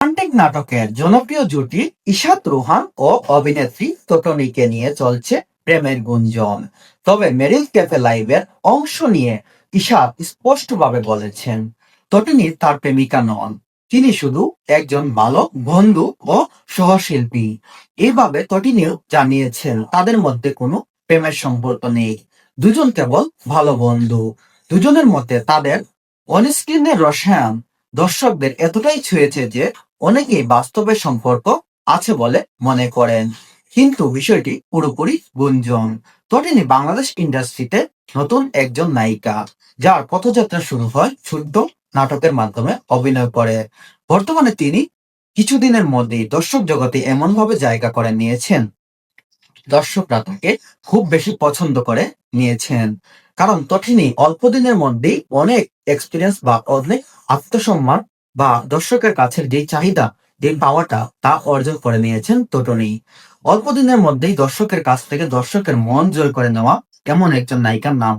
Romantic নাটকের জনপ্রিয় জুটি ইশাত রোহান ও অভিনেত্রী তোটনিকে নিয়ে চলছে প্রেমের গুঞ্জন। তবে মেরিল ক্যাফে লাইভের অংশ নিয়ে ইশাত স্পষ্টভাবে বলেছেন তটিনী তার প্রেমিকা নন। তিনি শুধু একজন ভালো বন্ধু ও সহশিল্পী। এভাবে তটিনীও জানিয়েছেন, তাদের মধ্যে কোনো প্রেমের সম্পর্ক নেই। দুজন কেবল ভালো বন্ধু। দুজনের মধ্যে তাদের অনস্ক্রিনের রসায়ন দর্শকদের এতটাই ছুঁয়েছে যে অনেকেই বাস্তবের সম্পর্ক আছে বলে মনে করেন। কিন্তু বিষয়টি পুরোপুরি গুঞ্জন। তটিনী বাংলাদেশ ইন্ডাস্ট্রিতে নতুন একজন নায়িকা, যার পথযাত্রা শুরু হয় শুদ্ধ নাটকের মাধ্যমে অভিনয় করে। বর্তমানে তিনি কিছুদিনের মধ্যেই দর্শক জগতে এমন ভাবে জায়গা করে নিয়েছেন। দর্শকরা তাকে খুব বেশি পছন্দ করে নিয়েছেন। কারণ তঠিনী অল্প দিনের মধ্যেই অনেক এক্সপিরিয়েন্স বা অনেক আত্মসম্মান বা দর্শকের কাছের যে চাহিদা, যে পাওয়াটা তা অর্জন করে নিয়েছেন টোটোনি অল্প দিনের মধ্যেই দর্শকের কাছ থেকে দর্শকের মন জয় করে নেওয়া কেমন একজন নায়িকার নাম